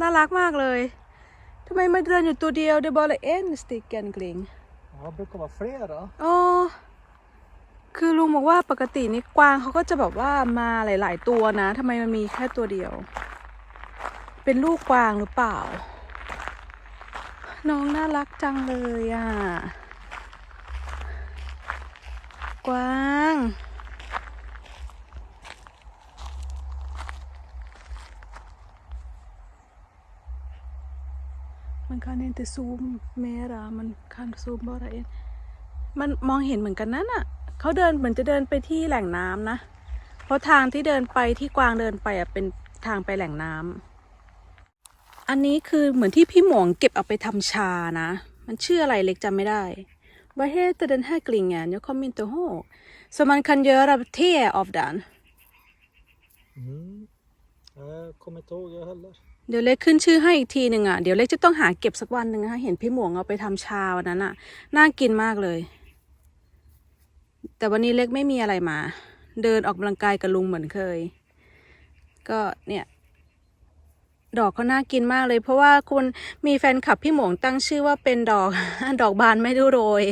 น่ารักมากเลยทำไมมาเดินอยู่ตัวเดียวเดบอลเอ็นสติกแกนกลิง Ja, det brukar vara flera. อ๋อคือลุงบอกว่าปกตินี่กวางเขาก็จะแบบว่ามาหลาย ๆ ตัวนะทำไมมันมีแค่ตัวเดียว เป็นลูกกวางหรือเปล่า น้องน่ารักจังเลยอะ กวาง มัน kan inte zoom mera มัน kan zoom bara en มันมองเห็นเหมือนกันนั่นน่ะ เขาเดินเหมือนจะเดินไปที่แหล่งน้ำนะ เพราะทางที่เดินไปที่กวางเดินไปอะเป็นทางไปแหล่งน้ำ อันนี้คือเหมือนที่พี่หมวงเก็บเอาไปทำชานะ มันชื่ออะไรเล็กจำไม่ได้ Vad heter den här klingen? Jag kommer inte ihåg. Så man kan göra te av den. Mm. Jag kommer inte ihåg jag heller. เดี๋ยวเล็กขึ้นชื่อให้อีกทีหนึ่งอะ เดี๋ยวเล็กจะต้องหาเก็บสักวันหนึ่งนะคะเห็นพี่หมวงเอาไปทำชาวันนั้นอะ น่ากินมากเลย แต่วันนี้เล็กไม่มีอะไรมา เดินออกกำลังกายกับลุงเหมือนเคย ก็เนี่ย ดอกเขาน่ากินมากเลย เพราะว่าคุณมีแฟนคลับพี่หมวงตั้งชื่อว่าเป็นดอก ดอกบานไม่ดูโรย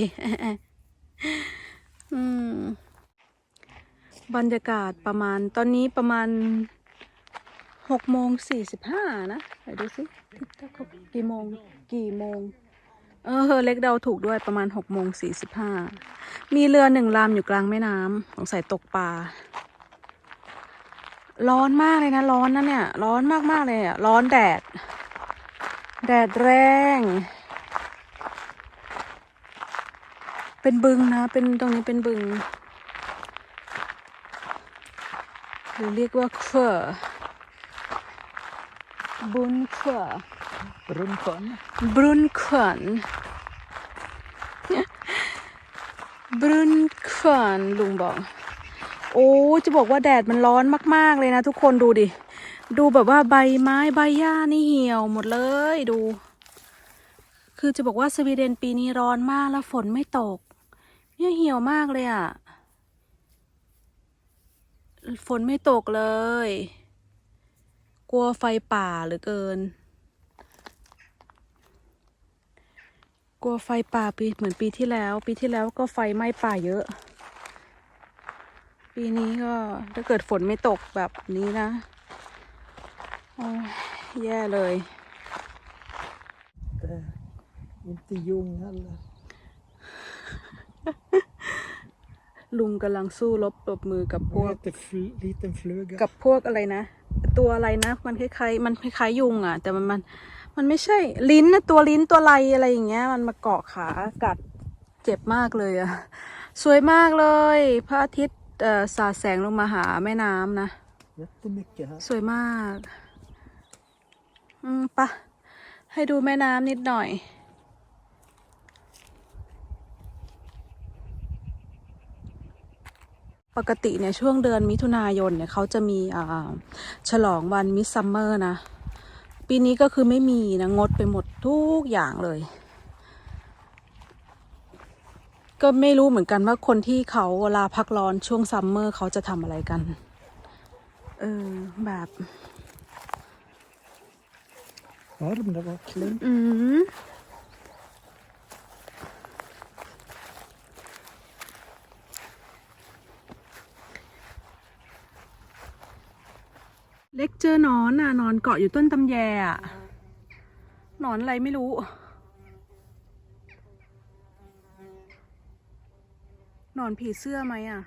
อืมบรรยากาศประมาณตอนนี้ประมาณ หกโมงสี่สิบห้านะไหนดูสิทิกตอกกี่โมงกี่โมง เออ เล็กเดาถูกด้วยประมาณหกโมงสี่สิบห้ามีเรือหนึ่งลำอยู่กลางแม่น้ำสงสัยตกปลาร้อนมากเลยนะ ร้อนนะเนี่ย ร้อนมากมากๆเลยอะ ร้อนแดด แดดแรง เป็นบึงนะ เป็นตรงนี้เป็นบึง หรือเรียกว่าเคอรุ นขวัญบรุนขวัญลุงบอก โอ้จะบอกว่าแดดมันร้อนมาก ๆ เลยนะทุกคนดูดิ ดูแบบว่าใบไม้ใบหญ้านี่เหี่ยวหมดเลยดู คือจะบอกว่าสวีเดนปีนี้ร้อนมากแล้วฝนไม่ตก เนี่ยเหี่ยวมากเลยอะ่ะ ฝนไม่ตกเลยก ลัวไฟป่าเหลือเกิน กลัวไฟป่าปีเหมือนปีที่แล้ว ปีที่แล้วก็ไฟไหม้ป่าเยอะ ปีนี้ก็ถ้าเกิดฝนไม่ตกแบบนี้นะโอ้ยแย่เลย Det är inte ljung heller. ลุงกำลังสู้รบปรบมือกับพว Vad ก heter fl liten fluga? กับพวกอะไรนะ ตัวอะไรนะ มันคล้ายๆ มันคล้ายๆยุงอะ แต่มันมันมันไม่ใช่ลิ้นนะตัวลิ้นตัวไรอะไรอย่างเงี้ย มันมาเกาะขากัดเจ็บมากเลยอะ สวยมากเลย พระอาทิตย์เอ่อสาดแสงลงมาหาแม่น้ำนะ Jättemycket här. สวยมาก อืมปะให้ดูแม่น้ำนิดหน่อย ปกติเนี่ยช่วงเดือนมิถุนายนเนี่ยเขาจะมีอ่าฉลองวันมิสซัมเมอร์นะ ปีนี้ก็คือไม่มีนะ งดไปหมดทุกอย่างเลย ก็ไม่รู้เหมือนกันว่าคนที่เขาเวลาพักร้อนช่วงซัมเมอร์เขาจะทำอะไรกัน เออ แบบ Varm det var. Klint. อืม เล็กเจอหนอนน่ะหนอนเกาะอยู่ต้นตำแยอะหนอนอะไรไม่รู้หนอนผีเสื้อไหมอะ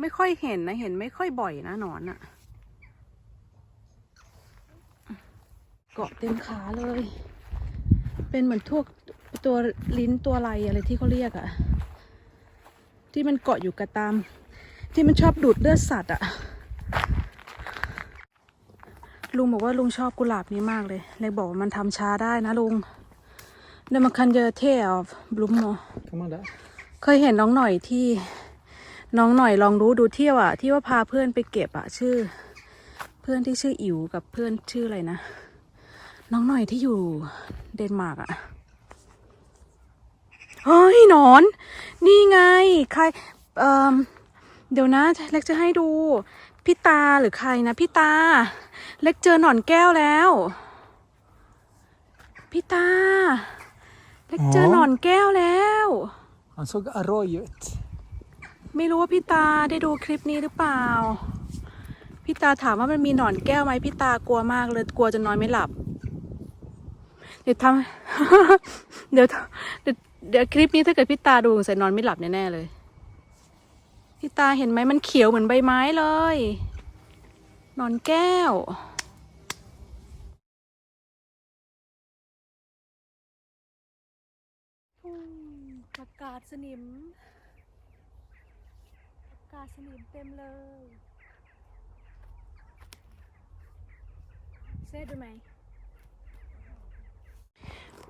ไม่ค่อยเห็นนะเห็นไม่ค่อยบ่อยนะหนอนอะ เกาะเต็มขาเลย เป็นเหมือนทวกตัวลิ้นตัวอะไรอะไรที่เขาเรียกอะที่มันเกาะอยู่กับตาม ที่มันชอบดูดเลือดสัตว์อะ ลุงบอกว่าลุงชอบกุหลาบนี้มากเลย เลยบอกว่ามันทำช้าได้นะลุงเดี๋ยวมันคันเยอะเท่อะบลุมเนาะ Kan man det? เคยเห็นน้องหน่อยที่น้องหน่อยลองรู้ดูเที่ยวอะที่ว่าพาเพื่อนไปเก็บอะชื่อ เพื่อนที่ชื่ออิ๋วกับเพื่อนชื่ออะไรนะน้องหน่อยที่อยู่เดนมาร์กอะเฮ้ยหนอน นี่ไง ใครเอ่อเดี๋ยวนะเล็กจะให้ดู พี่ตาหรือใครนะพี่ตา เล็กเจอหนอนแก้วแล้ว พี่ตา เล็กเจออ๋อหนอนแก้วแล้ว Han såg arroj ut. ไม่รู้ว่าพี่ตาได้ดูคลิปนี้หรือเปล่า พี่ตาถามว่ามันมีหนอนแก้วไหมพี่ตากลัวมากเลยกลัวจะนอนไม่หลับ เดี๋ยวทำเดี๋ยวเดี๋ยวเดี๋ยวคลิปนี้ถ้าเกิดพี่ตาดูใส่นอนไม่หลับแน่ๆเลย พี่ตาเห็นไหมมันเขียวเหมือนใบไม้เลยหนอนแก้วประกาศสนิมประกาศสนิมเต็มเลยเซ่ดูไหม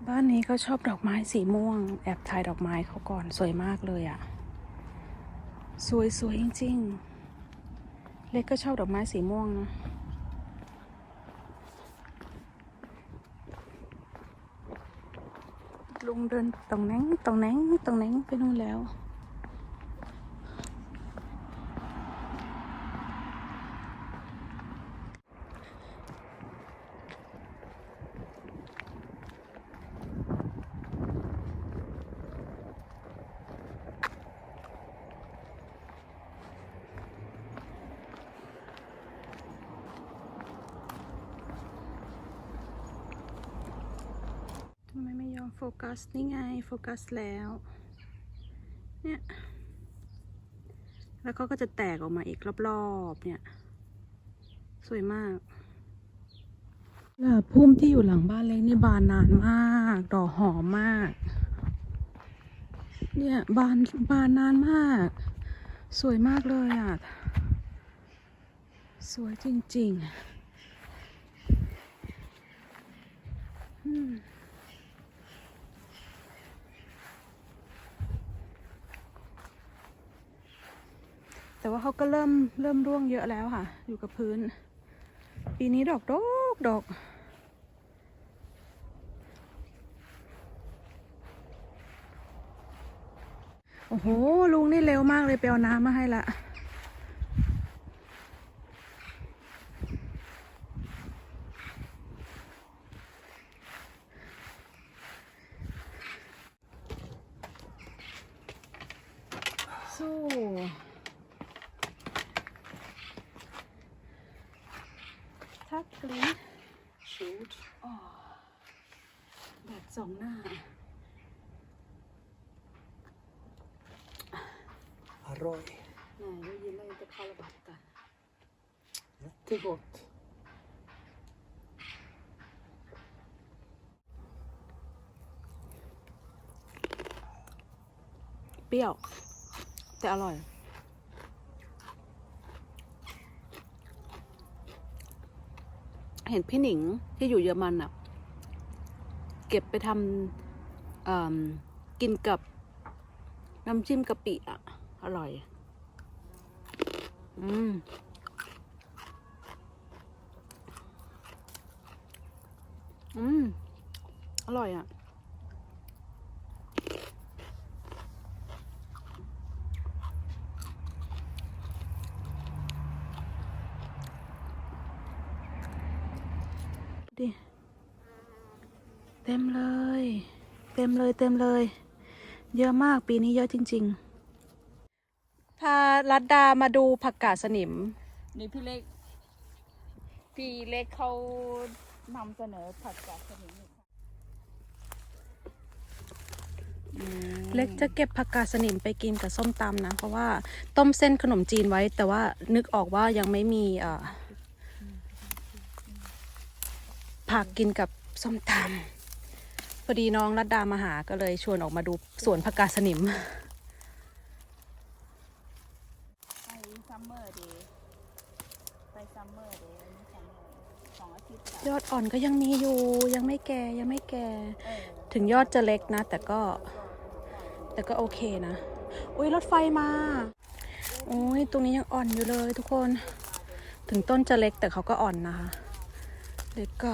บ้านนี้ก็ชอบดอกไม้สีม่วง แอบถ่ายดอกไม้เขาก่อนสวยมากเลยอะ่ะ สวยสวยจริง ๆ เล็กก็ชอบดอกไม้สีม่วงนะ ลุงเดินตรงนั้นตรงนั้นตรงนั้นไปนู่นแล้วำไมไม่ยอมโฟกัส นี่ไง โฟกัสแล้ว เนี่ย แล้วเขาก็จะแตกออกมาอีกรอบๆ เนี่ย สวยมากพุ่มที่อยู่หลังบ้านเล็กนี่บานนานมาก ดอกหอมมาก เนี่ยบานบานนานมาก สวยมากเลยอะ สวยจริงๆอื แต่ว่าเขาก็เริ่มเริ่มร่วงเยอะแล้วค่ะ อยู่กับพื้น ปีนี้ดอกดอกดอกโอ้โห ลุงนี่เร็วมากเลยไปเอาน้ำมาให้ละสู้ ทักกลิ้น Short. แดดสองหน้า Arroj. ไหนได้ยินเลยจะเข้าระบาดกัน Jättegott. เปรี้ยว แต่อร่อย เห็นพี่หนิงที่อยู่เยอรมันอะเก็บไปทำกินกับน้ำจิ้มกะปิอะอร่อย อืมอืม อร่อยอะ ดิ เต็มเลย เต็มเลยเต็มเลย เยอะมากปีนี้เยอะจริง ๆ พารัดดามาดูผักกาดสนิม นี่พี่เล็ก พี่เล็กเขานำเสนอผักกาดสนิมอยู่ค่ะอืมเล็กจะเก็บผักกาดสนิมไปกินกับส้มตำนะ เพราะว่าต้มเส้นขนมจีนไว้ แต่ว่านึกออกว่ายังไม่มีเอ่อ ผักกินกับส้มตำพอดีน้องรัดดามาหาก็เลยชวนออกมาดูสวนผักกาดสนิมไปซัมเมอร์ดย์ไปซัมเมอร์เดย์อันนี้ซัมเมอร์สองอาทิตย์ค่ะยอดอ่อนก็ยังมีอยู่ยังไม่แก่ยังไม่แก่ เออถึงยอดจะเล็กนะ แต่ก็ แต่ก็โอเคนะ อุ้ยรถไฟมาโอ้ยตรงนี้ยังอ่อนอยู่เลยทุกคน ถึงต้นจะเล็กแต่เขาก็อ่อนนะคะ เด็กก็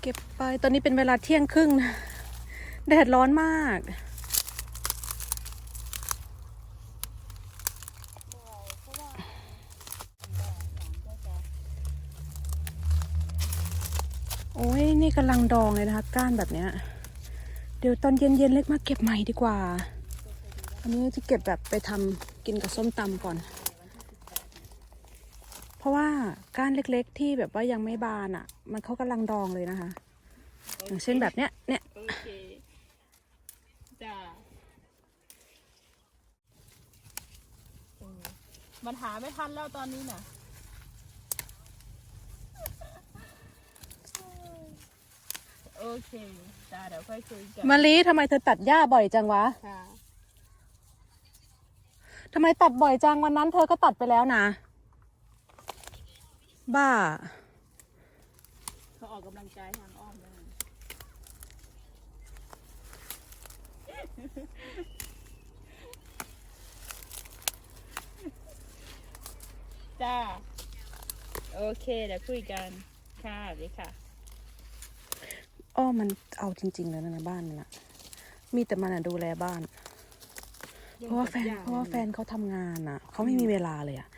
เก็บไป ตอนนี้เป็นเวลาเที่ยงครึ่งนะแดดร้อนมาก โอ้ยนี่กำลังดองเลยนะคะ ก้านแบบเนี้ย เดี๋ยวตอนเย็นๆเล็กมาเก็บใหม่ดีกว่า อันนี้จะเก็บแบบไปทำกินกับส้มตำก่อน เพราะว่าก้านเล็กๆ ที่แบบว่ายังไม่บานอะ่ะ มันเขากำลังดองเลยนะคะ อย่างเช่นแบบเนี้ย เนี่ยโอเคจ้าเออมันหาไม่ทันแล้วตอนนี้น่ะโอเคจ้าเดี๋ยวค่อยคุยกันมาลีทำไมเธอตัดหญ้าบ่อยจังวะค่ะทำไมตัดบ่อยจังวันนั้นเธอก็ตัดไปแล้วนะ บ้า เขาออกกำลังกายทางอ้อมด้วยจ้า โอเคเดี๋ยวคุยกัน ค่ะสวัสดีค่ะ อ้อมันเอาจริงๆเลยนะในบ้านมันอะมีแต่มันอะดูแลบ้าน เพราะว่าแฟนเพราะว่าแฟนเขาทำงานอะเขาไม่มีเวลาเลยอะ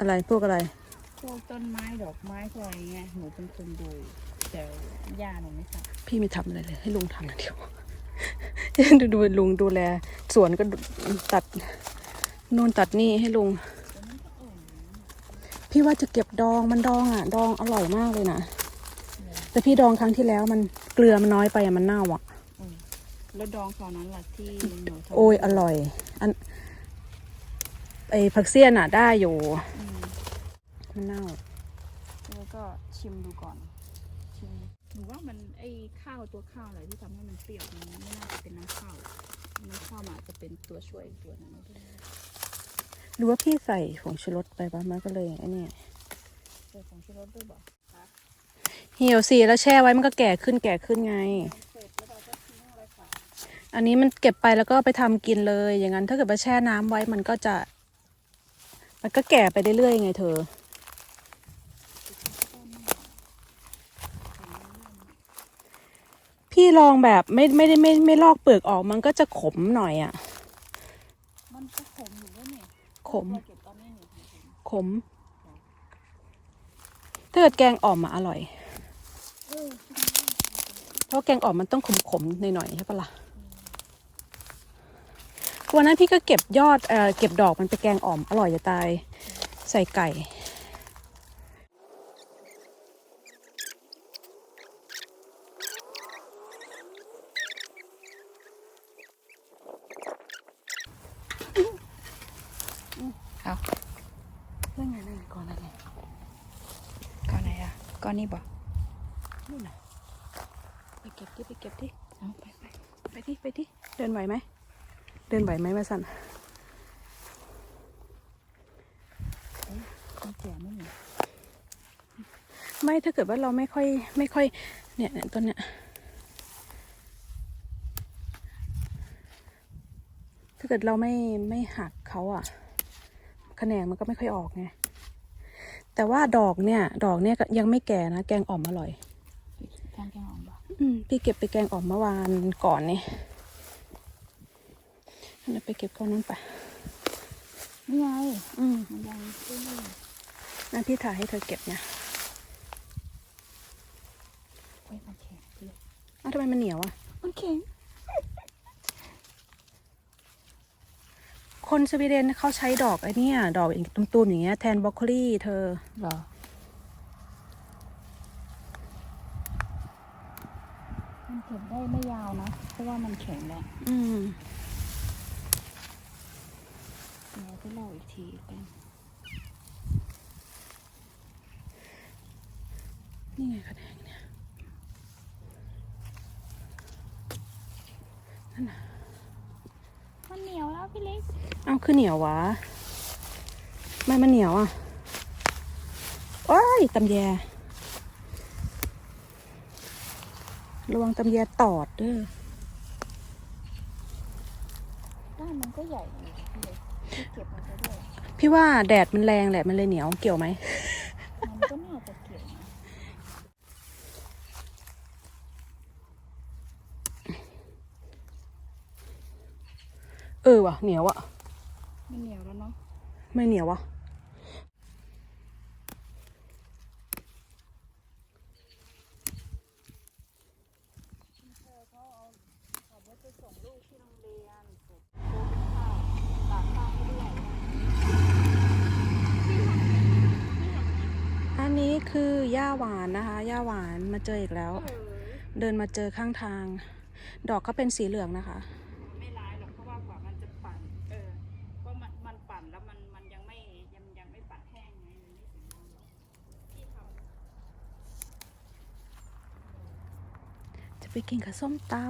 อะไรพวกอะไร พวกต้นไม้ดอกไม้พวกอะไรเงี้ยหนูเป็นคนดูแต่ย่าหนูไม่ทพี่ไม่ทำอะไรเลย ให้ลุงทำอย่างเดียวดูดูลุงดูแลสวนก็ตัดนู่นตัดนี่ให้ลุง พี่ว่าจะเก็บดองมันดองอะ ดองอร่อยมากเลยนะแต่พี่ดองครั้งที่แล้วมันเกลือมันน้อยไปอะมันเน่าอะำแล้วดองคราวนั้นล่ะที่หนูทำโอ้ยอร่อย อัน ไอผักเสี้ยนอะได้อยู่อืมมันเน่าแล้วก็ชิมดูก่อนชิมหนูว่ามันไอ้ข้าวตัวข้าวอะไรที่ทำให้มันเปรี้ยวมันไม่น่าจะเป็นน้ำข้าวน้ำข้าวมันอาจจะเป็นตัวช่วยอีกตัวหนึงด้วยหรือว่าพี่ใส่ผงชูรสไปปะมันก็เลยไอ้นี่ใส่ผงชูรสด้วยบอกเหี่ยวสิแล้วแช่ไว้มันก็แก่ขึ้นแก่ขึ้นไงเสร็จแล้วเราก็ทิ้งอะไรค่ะอันนี้มันเก็บไปแล้วก็ไปทำกินเลย อย่างนั้นถ้าเกิดว่าแช่น้ำไว้มันก็จะ มันก็แก่ไปเรื่อยๆไงเธอ พี่ลองแบบไม่ไม่ได้ไม่ไม่ลอกเปลือกออกมันก็จะขมหน่อยอะ่ะ มันก็ขมอยู่ด้วยนี่ขม เราเก็บตอนนี้นี่ขม ถ้าเกิดแกงอ่อมอะอร่อย เออ เพราะแกงอ่อมมันต้องขมๆหน่อยๆใช่ปะล่ะ วันนั้นพี่ก็เก็บยอดเอ่อเก็บดอกมันไปแกงอ่อมอร่อยจะตาย ใส่ไก่เอานั่นไงนั่นไงก่อนนั่นไงก้อนไหนอะก้อนนี้บอกนู่นน่ะไปเก็บที่ไปเก็บที่เอาไปไปไปที่ไปที่เดินไหวไหม เดินไหวไหมมาสันมันแก่ไม่มีไม่ถ้าเกิดว่าเราไม่ค่อยไม่ค่อยเนี่ยเนี่ยต้นเนี้ยถ้าเกิดเราไม่ไม่หักเขาอะแขนงมันก็ไม่ค่อยออกไงแต่ว่าดอกเนี่ย ดอกเนี่ยก็ยังไม่แก่นะ แกงอ่อมอร่อยทำแกงอ่อมบอกอืมพี่เก็บไปแกงอ่อมเมื่อวานก่อนนี่ เดี๋ยวไปเก็บก้อนนั้นไปนี่ไง อืมมันยังตื้นนั่นพี่ถ่ายให้เธอเก็บเนี่ยโอ้ยมันแข็งเลยอ้าวทำไมมันเหนียวอะมันแข็ง คนสวีเดนเขาใช้ดอกไอ้เนี่ยดอกอย่างตุ้มๆอย่างเงี้ยแทนบรอกโคลีเธอหรอมันเก็บได้ไม่ยาวนะ เพราะว่ามันแข็งแล้วอืม เดี๋ยวไปเล่าอีกทีกันนี่ไงคะแนนเนี่ยมันเหนียวแล้วพี่เล็ก เอาคือเหนียววะ ไม่มันเหนียวอะ โอ้ยตำแยระวังตำแยตอดเด้อด้านมันก็ใหญ่อยู่พี่เล็ก ที่เก็บมันไปด้วยพี่ว่าแดดมันแรงแหละมันเลยเหนียวเกี่ยวไหมมันก็น่าจะเกี่ยวนะเออว่ะเหนียวอะ มันเหนียวแล้วเนาะไม่เหนียววะ คือย่าหวานนะคะย่าหวานมาเจออีกแล้ว เดินมาเจอข้างทาง ดอกก็เป็นสีเหลืองนะคะ ไม่ร้ายหรอกเพราะว่ากว่ามันจะปั่นเออก็มันมันปั่นแล้วมันมันยังไม่ยังยังไม่ปั่นแห้งไงมันไม่ถึงนั้นหรอกที่ทำจะไปกินกับส้มตำ